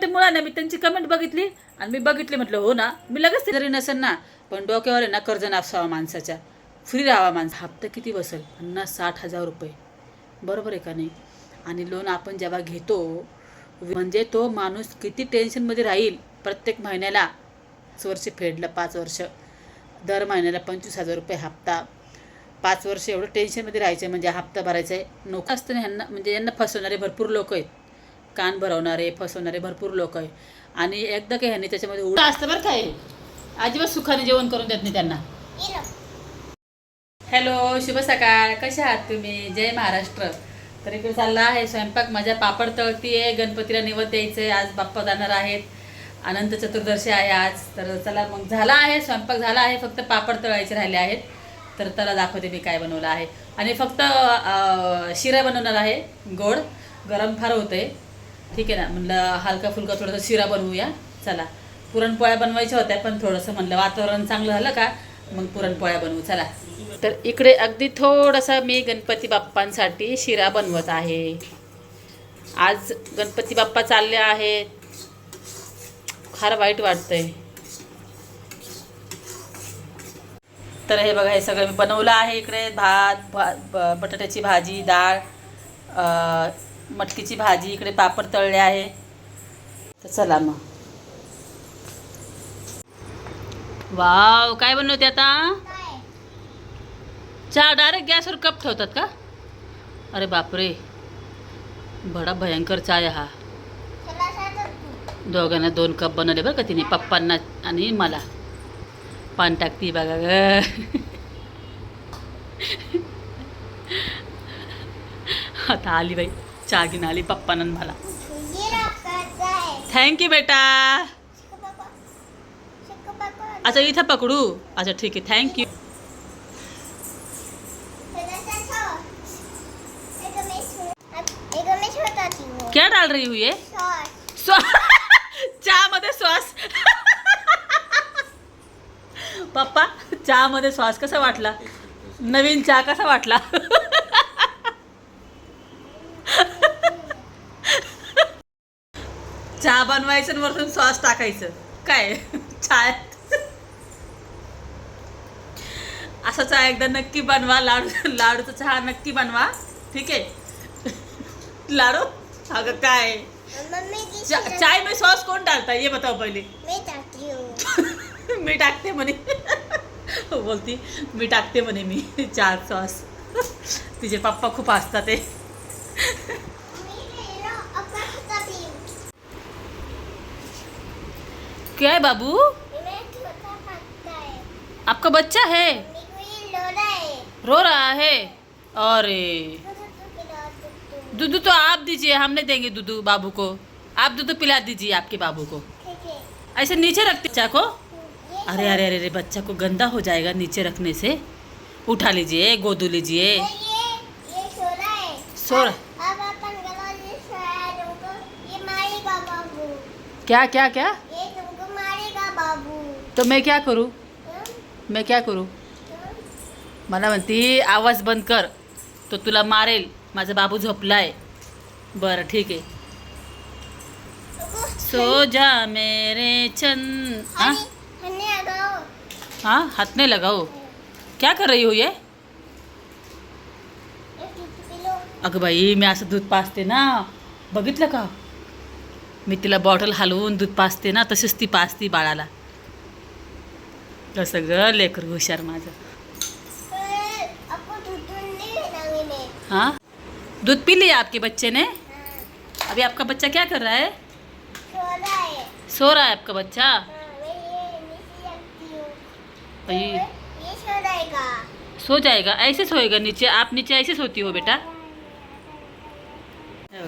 कमेंटमुळे मुळांना मी त्यांची कमेंट बघितली आणि मी बघितली म्हटलं हो ना. मी लगेच जरी नसेल ना पण डोक्यावर आहे ना कर्ज नापसावा माणसाच्या. फ्री राहावा माणसा. हप्ता किती बसेल? पन्नास साठ हजार रुपये. बरोबर आहे का नाही? आणि लोन आपण जेव्हा घेतो म्हणजे तो माणूस किती टेन्शनमध्ये राहील प्रत्येक महिन्याला. पाच वर्ष फेडलं पाच वर्ष. दर महिन्याला पंचवीस हजार रुपये हप्ता. पाच वर्ष एवढं टेन्शनमध्ये राहायचं म्हणजे हप्ता भरायचा आहे नोकं असताना ह्यांना म्हणजे यांना फसवणारे भरपूर लोक आहेत. कान भरवणारे फसवणारे भरपूर लोक आहे. आणि एकदा काही ह्यांनी त्याच्यामध्ये उडं असतं बरं काय अजिबात सुखाने जेवण करून देत नाही त्यांना. हॅलो शुभ सकाळ. कशा आहात तुम्ही? जय महाराष्ट्र. तर इकडे चालला आहे स्वयंपाक. माझ्या पापड तळती आहे गणपतीला निवद द्यायचं आहे आज बाप्पा जाणार आहेत. अनंत चतुर्दशी आहे आज. तर चला मग झाला आहे स्वयंपाक झाला आहे. फक्त पापड तळायचे राहिले आहेत. तर त्याला दाखवते मी काय बनवलं आहे. आणि फक्त शिरा बनवणार आहे. गोड. गरम फार होते ठीक आहे ना? म्हणलं हलका फुलका थोडंसं शिरा बनवूया. चला. पुरणपोळ्या बनवायच्या होत्या पण थोडंसं म्हणलं वातावरण चांगलं झालं का? मग पुरणपोळ्या बनवू. चला. तर इकडे अगदी थोडंसं मी गणपती बाप्पांसाठी शिरा बनवत आहे. आज गणपती बाप्पा चालले आहेत. फार वाईट वाटतंय. तर हे बघा हे सगळं मी बनवलं आहे इकडे. भात भा ब- बटाट्याची भाजी डाळ मटकीची भाजी इकडे पापड तळले आहे. तर चला मग. वाव काय बनवते आता? चहा डायरेक्ट गॅसवर कप ठेवतात का? अरे बापरे. बडा भयंकर आहे हा. दोघांना दोन कप बनवले बरं का तिने पप्पांना आणि मला. पान टाकती बघा ग. आता आली बाई. चहा घेऊन आली पप्पांना मला. थँक्यू बेटा. अच्छा इथं पकडू. अच्छा ठीक आहे. थँक्यू क्या डाल रही हूँ ये? चहामध्ये श्वास. पप्पा चहामध्ये श्वास कसा वाटला? नवीन चहा कसा वाटला? चहा बनवायचं आणि वरतून श्वास टाकायचं. काय? चहा. असा चहा एकदा नक्की बनवा. लाडू लाडूचा चहा नक्की बनवा. ठीक आहे? लाडू? अगं काय? चाय में सॉस कौन डालता है ये बताओ पहले. मी टाकते म्हणे. बोलती मी टाकते म्हणे मी चार सॉस. तिचे पप्पा खूप हसतात ते क्या है बाबू? आपका बच्चा है? रो रहा है। अरे। दूध तो आप दीजिए हम नहीं देंगे दूध बाबू को। आप दूध पिला दीजिए आपके बाबू को। ऐसे नीचे रखते बच्चा को? अरे अरे अरे अरे बच्चा को गंदा हो जाएगा नीचे रखने से। उठा लीजिए गोदू लीजिए। सो रहा- क्या क्या क्या? तो मैं क्या करूँ? मैं क्या करूँ? मला म्हणती आवाज बंद कर. तो तुला मारेल. माझा बाबू झोपलाय. बरं ठीक आहे. सो जा मेरे चन हाँ? हाँ? हाथ नहीं लगाओ. क्या कर रही हो ये? अगं बाई मी असं दूध पाजते ना. बघितलं का? मी तिला बॉटल हलवून दूध पाजते ना तशीच ती पाजती बाळाला. कसं ग लेकर हुशार माझं. हाँ? दूध पी लिया आपके बच्चे ने? हाँ अभी आपका बच्चा क्या कर रहा है? सोना है सो रहा है आपका बच्चा? हाँ मैं ये हूँ ये सो जाएगा सो जाएगा ऐसे सोएगा नीचे आप नीचे ऐसे सोती हो बेटा। हे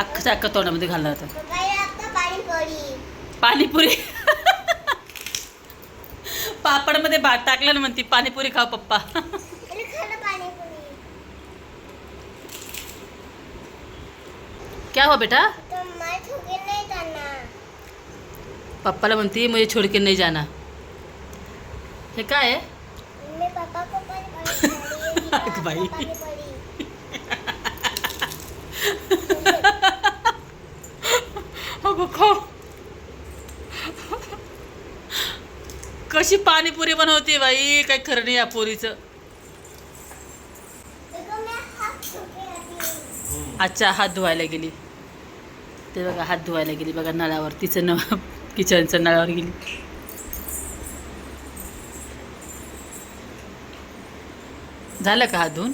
अख्खं अख्खं तोंडामध्ये घालला होता. पप्पा आपका पानी पड़ी पाणीपुरी. पापडमध्ये भात टाकलं ना म्हणती पाणीपुरी खाऊ पप्पा. मैंने खाना पानी पड़ी क्या हो बेटा? तो मैं ठोके नहीं जाना पप्पाला म्हणती मुझे छोड़ के नहीं जाना. हे काय आहे? मैं पापा को पानी पानी पड़ी अगं बाई. पानी पड़ी अगं खा कशी पाणीपुरी बनवते बाई? काही खरं नाही या पोरीचं. अच्छा हात धुवायला गेली. ते बघा हात धुवायला गेली. बघा नळावर. तिचं न किचनचं नळावर गेली. झालं का हात धुवून?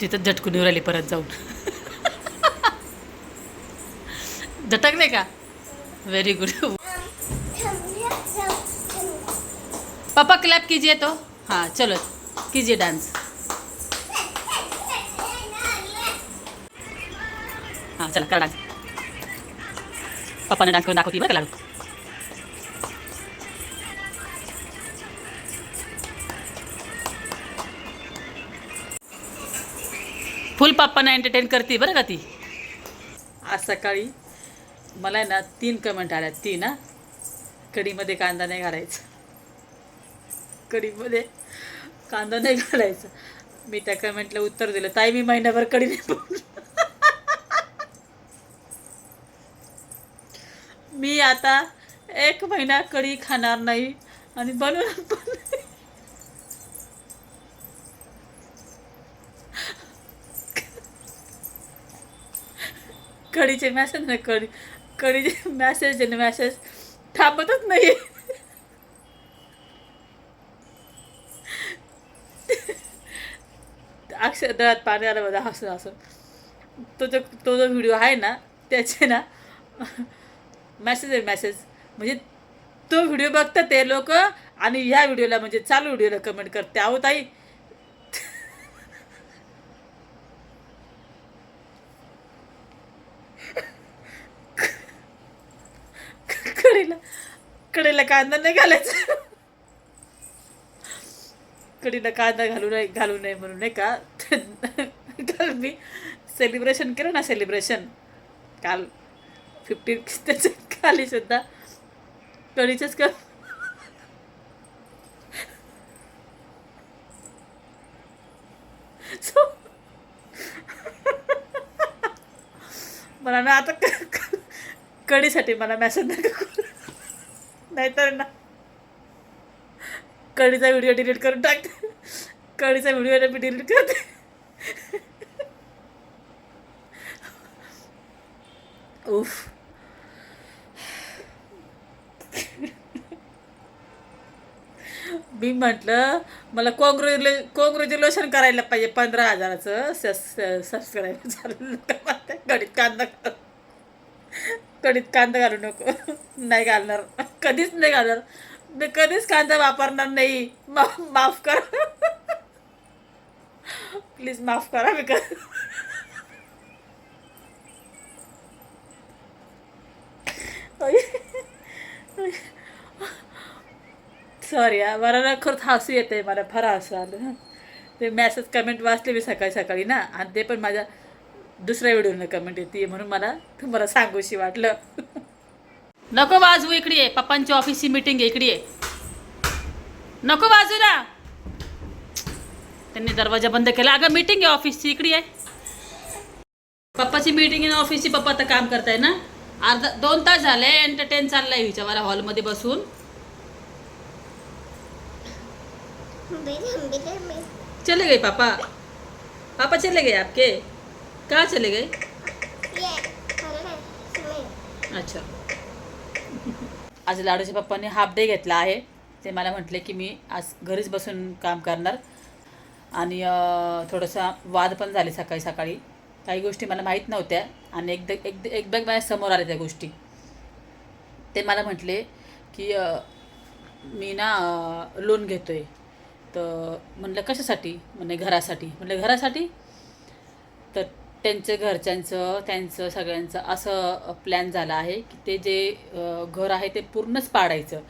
तिथं झटकून येऊ राहिली परत जाऊन. झटकले का? व्हेरी गुड पापा क्लॅप कीजिए तो. हाँ चलो. कीजिए डांस. हां चला करा डान्स पप्पाने डान्स करून दाखवती बरं का लाडू. फुल पप्पांना एंटरटेन करते बरं का ती. आज सकाळी मला आहे ना तीन कमेंट आल्या. तीन ना कढीमध्ये कांदा नाही घालायचा. कढीमध्ये कांदा नाही घालायचा. मी त्या कमेंटला उत्तर दिलं. ताई मी महिनाभर कढी नाही मी आता एक महिना कढी खाणार नाही आणि बनवणार पण नाही. कढीचे मॅसेज ना कढी कढीचे मॅसेज आहे मॅसेज थांबतच नाही अक्षर डळ्यात पाणी आलं माझा हसून हसून. तो जो तो जो व्हिडिओ आहे ना त्याचे ना मॅसेज आहे मॅसेज म्हणजे तो व्हिडिओ बघतात ते लोक आणि ह्या व्हिडिओला म्हणजे चालू व्हिडिओला कमेंट करते. आहो ताई. कडीला कडीला कांदा नाही घालायचा. कडीला कांदा घालू नये घालू नये म्हणून नाही का? काल मी सेलिब्रेशन केलं ना सेलिब्रेशन काल फिफ्टी त्याच्याखाली सुद्धा. कणीचेच कर मला ना आता क- कढीसाठी मला मॅसेज नका नाहीतर ना कढीचा व्हिडिओ डिलीट करून टाकते. कढीचा व्हिडिओ मी डिलीट करते. उफ मी म्हटलं मला कॉंग्रॅच्युले कॉंग्रॅच्युलेशन करायला पाहिजे पंधरा हजाराचं. सबस्क्राईब झालं कडीत कांदा कडीत कांदा घालू नको. नाही घालणार. कधीच नाही घालणार. मी कधीच कांदा वापरणार नाही. माफ करा. प्लीज माफ करा मी कर सॉरी मला ना खरंच हसू येते मला फार हसू आलं. ते मॅसेज कमेंट वाचले मी सकाळी सकाळी ना आणि ते पण माझ्या दुसऱ्या व्हिडिओनं कमेंट येते म्हणून मला तुम्हाला सांगूशी वाटलं. नको वाजवू इकडे ये पप्पांची ऑफिसची मीटिंग आहे इकडे ये. नको वाजू ना. त्यांनी दरवाजा बंद केला. अगं मीटिंग आहे ऑफिसची इकडे आहे पप्पाची मीटिंग आहे ऑफिसची पप्पा आता काम करताय ना. अर्धा दोन तास झाले एंटरटेन चाललाय मला हॉलमध्ये बसून. चले गए पापा. पापा चले गए आपके? कहाँ चले गए? अच्छा. आज लाडूच्या पप्पांनी हाफ डे घेतला आहे. ते मला म्हटले की मी आज घरीच बसून काम करणार. आणि थोडंसं वाद पण झाले सकाळी सकाळी. काही गोष्टी मला माहीत नव्हत्या आणि एकदा एक एकदा माझ्यासमोर आल्या त्या गोष्टी. ते मला म्हटले की मी ना लोन घेतो आहे तर म्हणलं कशासाठी? म्हणे घरासाठी. म्हणलं घरासाठी? तर त्यांचं घरच्यांचं त्यांचं सगळ्यांचं असं प्लॅन झाला आहे की ते जे घर आहे ते पूर्णच पाडायचं.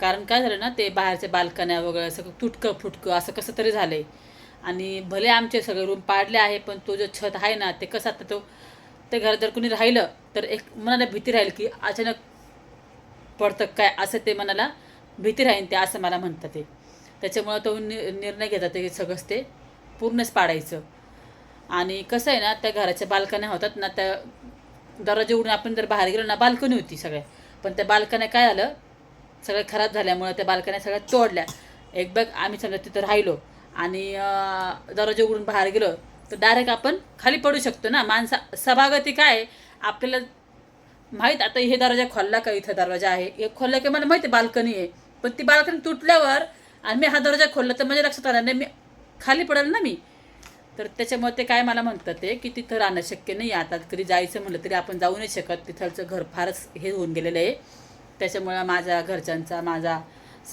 कारण काय झालं ना ते बाहेरच्या बाल्कन्या वगैरे असं तुटकं फुटकं असं कसं तरी झालं आहे आणि भले आमचे सगळे रूम पाडले आहे पण तो जो छत आहे ना ते कसं आता तो ते घर जर कोणी राहिलं तर एक मनाला भीती राहील की अचानक पडतं काय असं ते मनाला भीती राहील ते असं मला म्हणतात ते. त्याच्यामुळं तो नि निर्णय घेतात ते सगळंच ते पूर्णच पाडायचं. आणि कसं आहे ना त्या घराच्या बाल्कन्या होतात ना त्या दरवाजे उडून आपण जर बाहेर गेलो ना बाल्कनी होती सगळ्या. पण त्या बाल्कन्या काय झालं सगळ्या खराब झाल्यामुळं त्या बाल्कन्या सगळ्या तोडल्या. एक बघ आम्ही समजा तिथं राहिलो आणि दरवाजा उघडून बाहेर गेलो तर डायरेक्ट आपण खाली पडू शकतो ना. माणसा सभागती काय आपल्याला माहीत आता हे दरवाजा खोलला का इथं दरवाजा आहे? हे खोलला की मला माहिती आहे बाल्कनी आहे. पण ती बाल्कनी तुटल्यावर आणि मी हा दरवाजा खोलला तर माझ्या लक्षात आलं नाही मी खाली पडेल ना मी. तर त्याच्यामुळे ते काय मला म्हणतात ते की तिथं राहणं शक्य नाही आहे. आता कधी जायचं म्हटलं तरी आपण जाऊ नाही शकत. तिथलचं घर फारच हे होऊन गेलेलं आहे. त्याच्यामुळं माझ्या घरच्यांचा माझा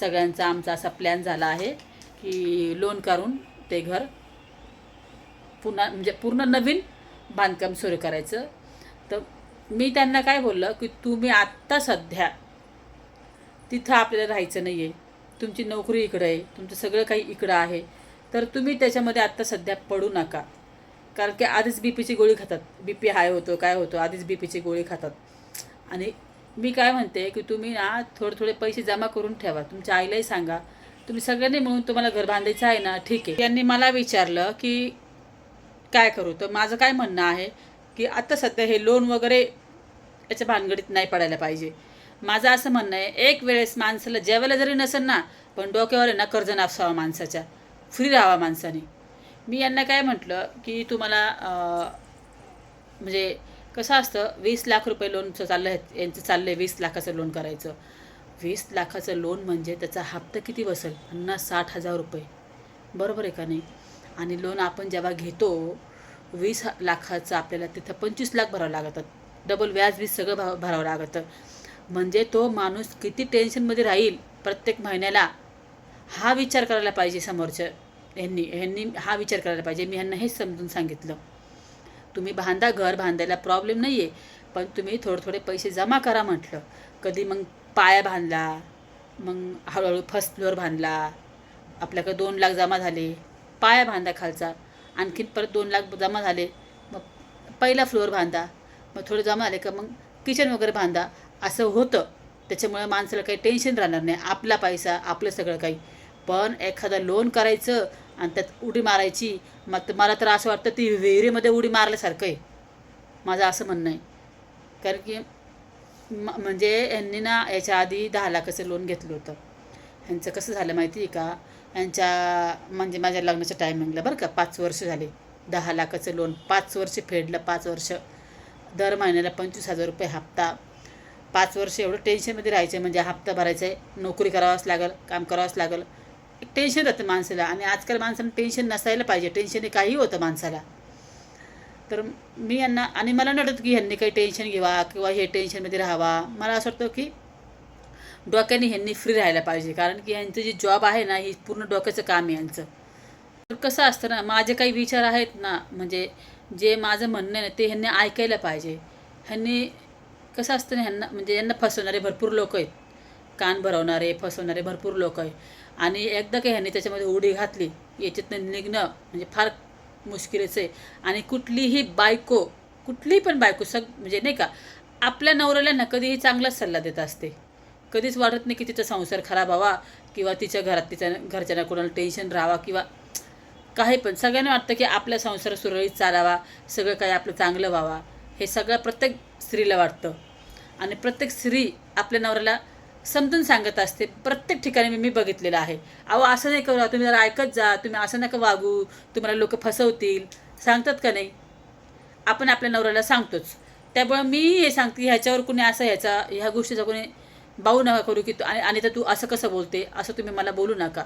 सगळ्यांचा आमचा असा प्लॅन झाला आहे. की लोन काढून ते घर पुन्हा म्हणजे पूर्ण नवीन बांधकाम सुरू करायचं. तर मी त्यांना काय बोललं की तुम्ही आत्ता सध्या तिथं आपल्याला राहायचं नाही आहे तुमची नोकरी इकडं आहे तुमचं सगळं काही इकडं आहे. तर तुम्ही त्याच्यामध्ये आत्ता सध्या पडू नका. कारण की आधीच बी पीची गोळी खातात. बी पी हाय होतो काय होतो आधीच बी पीची गोळी खातात. आणि मी काय म्हणते की तुम्ही ना थोडे थोडे पैसे जमा करून ठेवा. तुमच्या आईलाही सांगा. तुम्ही सगळ्यांनी म्हणून तुम्हाला घर बांधायचं आहे ना ठीक आहे. त्यांनी मला विचारलं की काय करू? तर माझं काय म्हणणं आहे की आता सध्या हे लोन वगैरे याच्या भानगडीत नाही पडायला पाहिजे. माझं असं म्हणणं आहे एक वेळेस माणसाला जेवायला जरी नसेल ना पण डोक्यावर आहे ना कर्ज नसावा माणसाच्या. फ्री राहावा माणसाने. मी यांना काय म्हटलं की तुम्हाला म्हणजे कसं असतं वीस लाख रुपये लोनचं चाललं आहे यांचं चाललं आहे वीस लाखाचं लोन करायचं. वीस लाखाचं लोन म्हणजे त्याचा हप्ता किती बसेल? पन्नास साठ हजार रुपये. बरोबर आहे का नाही? आणि लोन आपण जेव्हा घेतो वीस लाखाचं आपल्याला तिथं पंचवीस लाख भरावं लागतात डबल व्याज वीज सगळं भा भरावं लागतं. म्हणजे तो माणूस किती टेन्शनमध्ये राहील प्रत्येक महिन्याला? हा विचार करायला पाहिजे समोरच्या ह्यांनी ह्यांनी हा विचार करायला पाहिजे. मी ह्यांना हेच समजून सांगितलं. तुम्ही बांधा घर बांधायला प्रॉब्लेम नाही आहे पण तुम्ही थोडे थोडे पैसे जमा करा म्हटलं. कधी मग पाया बांधला मग हळूहळू फर्स्ट फ्लोअर बांधला आपल्याकडे दोन लाख जमा झाले. पाया बांधा खालचा. आणखीन परत दोन लाख जमा झाले. मग पहिला फ्लोअर बांधा मग थोडे जमा झाले का मग किचन वगैरे बांधा असं होतं. त्याच्यामुळे माणसाला काही टेन्शन राहणार नाही. आपला पैसा आपलं सगळं काही. पण एखादं लोन करायचं आणि त्यात उडी मारायची मग तर मला तर असं वाटतं ती विहिरीमध्ये उडी मारल्यासारखं आहे. माझं असं म्हणणं आहे. कारण की म्हणजे यांनी ना याच्या आधी दहा लाखाचं लोन घेतलं होतं. ह्यांचं कसं झालं माहिती आहे का? यांच्या म्हणजे माझ्या लग्नाच्या टायमिंगला बरं का पाच वर्ष झाले. दहा लाखाचं लोन पाच वर्ष फेडलं पाच वर्ष. दर महिन्याला पंचवीस हजार रुपये हप्ता. पाच वर्ष एवढं टेन्शनमध्ये राहायचं म्हणजे हप्ता भरायचा आहे नोकरी करावाच लागेल काम करावंच लागेल. एक टेन्शन राहतं माणसाला. आणि आजकाल माणसाला टेन्शन नसायला पाहिजे. टेन्शनने काही होतं माणसाला. तर मी यांना आणि मला नटत की ह्यांनी काही टेन्शन घ्यावा किंवा हे टेन्शनमध्ये राहावा. मला असं वाटतं की डोक्याने ह्यांनी फ्री राहायला पाहिजे. कारण की यांचं जे जॉब आहे ना ही पूर्ण डोक्याचं काम आहे यांचं. तर कसं असतं ना माझे काही विचार आहेत ना म्हणजे जे माझं म्हणणं आहे ना ते ह्यांनी ऐकायला पाहिजे. ह्यांनी कसं असतं ना ह्यांना म्हणजे यांना फसवणारे भरपूर लोक आहेत. कान भरवणारे फसवणारे भरपूर लोक आहे आणि एकदा काही ह्यांनी त्याच्यामध्ये उडी घातली याच्यातनं निघणं म्हणजे फार मुश्किलच. आहे आणि कुठलीही बायको कुठलीही पण बायको सग म्हणजे नाही का आपल्या नवऱ्याला ना कधीही चांगलाच सल्ला देत असते. कधीच वाटत नाही की तिचा संसार खराब व्हावा किंवा तिच्या घरात तिच्या घरच्यांना कोणाला टेन्शन राहावा किंवा काही पण. सगळ्यांना वाटतं की आपला संसार सुरळीत चालावा सगळं काही आपलं चांगलं व्हावा. हे सगळं प्रत्येक स्त्रीला वाटतं. आणि प्रत्येक स्त्री आपल्या नवऱ्याला समजून सांगत असते. प्रत्येक ठिकाणी मी मी बघितलेलं आहे. अहो असं नाही करू तुम्ही जरा ऐकत जा. तुम्ही असं नका वागू. तुम्हाला लोक फसवतील. सांगतात का नाही? आपण आपल्या नवऱ्याला सांगतोच. त्यामुळे मी हे सांगते ह्याच्यावर कुणी असं ह्याचा ह्या गोष्टीचा कोणी बाऊ नका करू की तू आणि आणि तर तू असं कसं बोलते? असं तुम्ही मला बोलू नका.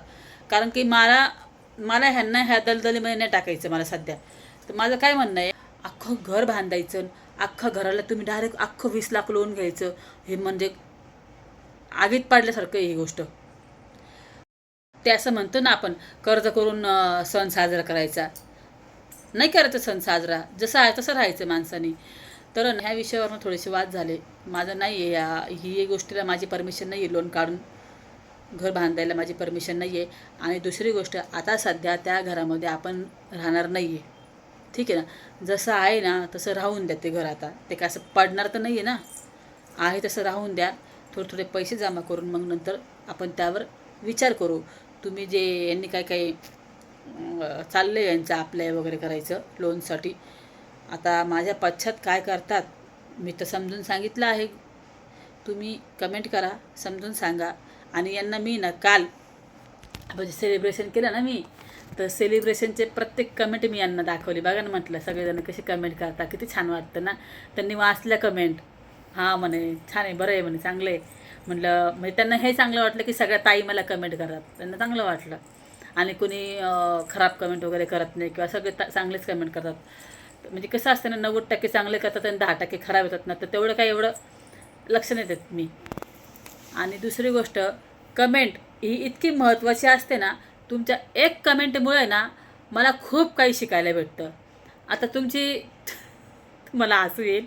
कारण की मला मला ह्यांना ह्या दलदलीमध्ये नाही टाकायचं मला सध्या. तर माझं काय म्हणणं आहे? अख्खं घर बांधायचं अख्खं घराला तुम्ही डायरेक्ट अख्खं वीस लाख लोन घ्यायचं. हे म्हणजे आगीत पाडल्यासारखं ही गोष्ट. ते असं म्हणतो ना आपण कर्ज करून सण साजरा करायचा. नाही करायचं सण साजरा जसं आहे तसं राहायचं माणसाने. तर ह्या विषयावर थोडेसे वाद झाले. माझं नाही आहे या ही गोष्टीला माझी परमिशन नाही आहे लोन काढून. घर बांधायला माझी परमिशन नाही आहे आणि दुसरी गोष्ट आता सध्या त्या घरामध्ये आपण राहणार नाही आहे ठीक आहे ना? जसं आहे ना तसं राहून द्या ते घर आता. ते काय असं पडणार तर नाही आहे ना? आहे तसं राहून द्या. थोडे थोडे पैसे जमा करून मग नंतर आपण त्यावर विचार करू. तुम्ही जे यांनी काय काय चाललं आहे यांचं अप्लाय वगैरे करायचं लोनसाठी आता माझ्या पश्चात काय करतात मी तर समजून सांगितलं आहे. तुम्ही कमेंट करा समजून सांगा. आणि यांना मी ना काल म्हणजे सेलिब्रेशन केलं ना मी तर सेलिब्रेशनचे प्रत्येक कमेंट मी यांना दाखवली. बघा ना म्हटलं सगळेजण कसे कमेंट करतात किती छान वाटतं ना. त्यांनी वाचल्या कमेंट हां म्हणे छान आहे बरं आहे म्हणे चांगलं आहे. म्हटलं म्हणजे त्यांना हे चांगलं वाटलं की सगळ्या ताई मला कमेंट करतात. त्यांना चांगलं वाटलं. आणि कुणी खराब कमेंट वगैरे करत नाही किंवा सगळे ता- चांगलेच कमेंट करतात. म्हणजे कसं असतं ना नव्वद टक्के चांगले करतात आणि दहा टक्के खराब येतात. ना तर तेवढं काही एवढं लक्ष नाही देत मी. आणि दुसरी गोष्ट कमेंट ही इतकी महत्त्वाची असते ना तुमच्या एक कमेंटमुळे ना मला खूप काही शिकायला भेटतं. आता तुमची मला हसू येईल.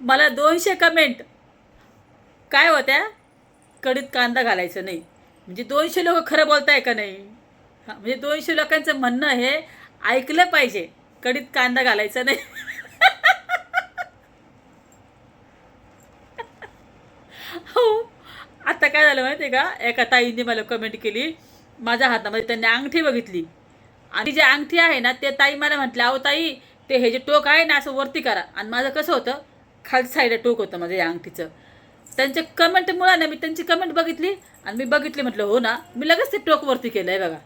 मला दोनशे कमेंट काय होत्या? कडीत कांदा घालायचं नाही. म्हणजे दोनशे लोक खरं बोलताय का नाही? हां म्हणजे दोनशे लोकांचं म्हणणं हे ऐकलं पाहिजे. कडीत कांदा घालायचा नाही. हो आता काय झालं माहिती आहे का? एका ताईने मला कमेंट केली. माझ्या हातामध्ये त्यांनी अंगठी बघितली. आणि जी अंगठी आहे ना ते ताई मला म्हटलं अहो ताई ते हे जे टोक आहे ना असं वरती करा. आणि माझं कसं होतं? खालच्या साईडला टोक होतं माझं या अंगठीचं. त्यांच्या कमेंटमुळे ना मी त्यांची कमेंट बघितली आणि मी बघितली म्हटलं हो ना मी लगेच ते टोकवरती केलं आहे बघा.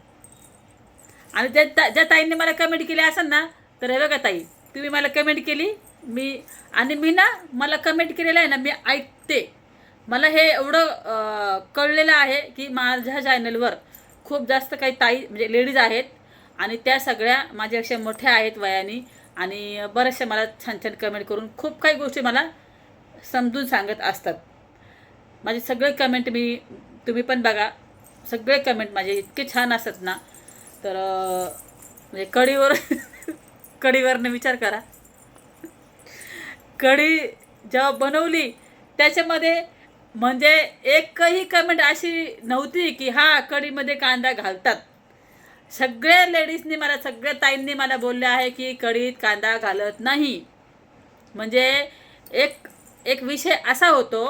आणि त्या ता- ज्या ताईंनी मला कमेंट केली असेल ना तर हे बघा ताई तुम्ही मला कमेंट केली मी आणि मी ना मला कमेंट केलेलं आहे ना मी ऐकते. मला हे एवढं कळलेलं आहे की माझ्या चॅनलवर खूप जास्त काही ताई म्हणजे लेडीज आहेत आणि त्या सगळ्या माझ्यापेक्षा मोठ्या आहेत वयाने. आणि बऱ्याचशा मला छान छान कमेंट करून खूप काही गोष्टी मला समजून सांगत असतात. माझे सगळे कमेंट मी तुम्ही पण बघा. सगळे कमेंट माझे इतके छान असतात ना. तर म्हणजे कढीवर कढीवरनं विचार करा. कढी जेव्हा बनवली त्याच्यामध्ये म्हणजे एकही कमेंट अशी नव्हती की हा कढीमध्ये कांदा घालतात. सगळ्या लेडीजनी मला सगळ्या ताईंनी मला बोलले आहे की कढीत कांदा घालत नाही. म्हणजे एक एक विषय असा होतो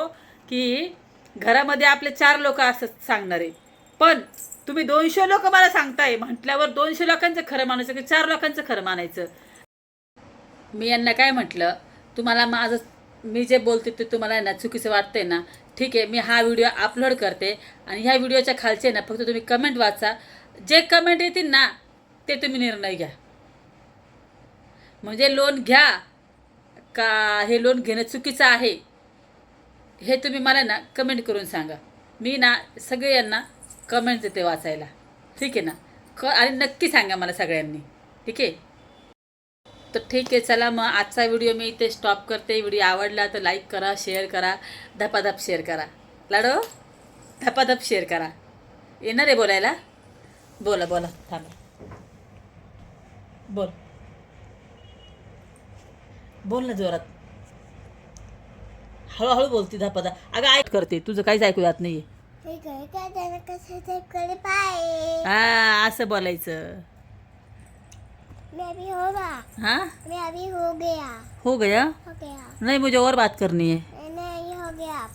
की घरामध्ये आपले चार लोक असत सांगणारे. पण तुम्ही दोनशे लोक मला सांगताय म्हटल्यावर दोनशे लोकांचं खरं मानायचं की चार लोकांचं खरं मानायचं? मी यांना काय म्हटलं तुम्हाला माझं मी जे बोलते ते तुम्हाला ना चुकीचं वाटतंय ना? ठीक आहे मी हा व्हिडिओ अपलोड करते आणि ह्या व्हिडिओच्या खालचे ना फक्त तुम्ही कमेंट वाचा. जे कमेंट येतील ना ते तुम्ही निर्णय घ्या. म्हणजे लोन घ्या. का हे लोन घेणं चुकीचं आहे? हे तुम्ही मला ना कमेंट करून सांगा. मी ना सगळे यांना कमेंट देते वाचायला. ठीक आहे ना? क आणि नक्की सांगा मला सगळ्यांनी. ठीक आहे? तर ठीक आहे चला मग आजचा व्हिडिओ मी इथे स्टॉप करते. व्हिडिओ आवडला तर लाईक करा शेअर करा. धपाधप शेअर करा. लाडो धपाधप शेअर करा. येणार आहे बोलायला? बोला बोला थांबा. बोल. बोल ना जोरात. हळूहळू बोलती धपाधा अगं ऐक. करते. तुझं काहीच ऐकू जात नाही हे असं बोलायचं. मैं अभी होगा हाँ? हो गया. हो गया? हो गया. नहीं मुझे और बात करनी है. नहीं हो गया.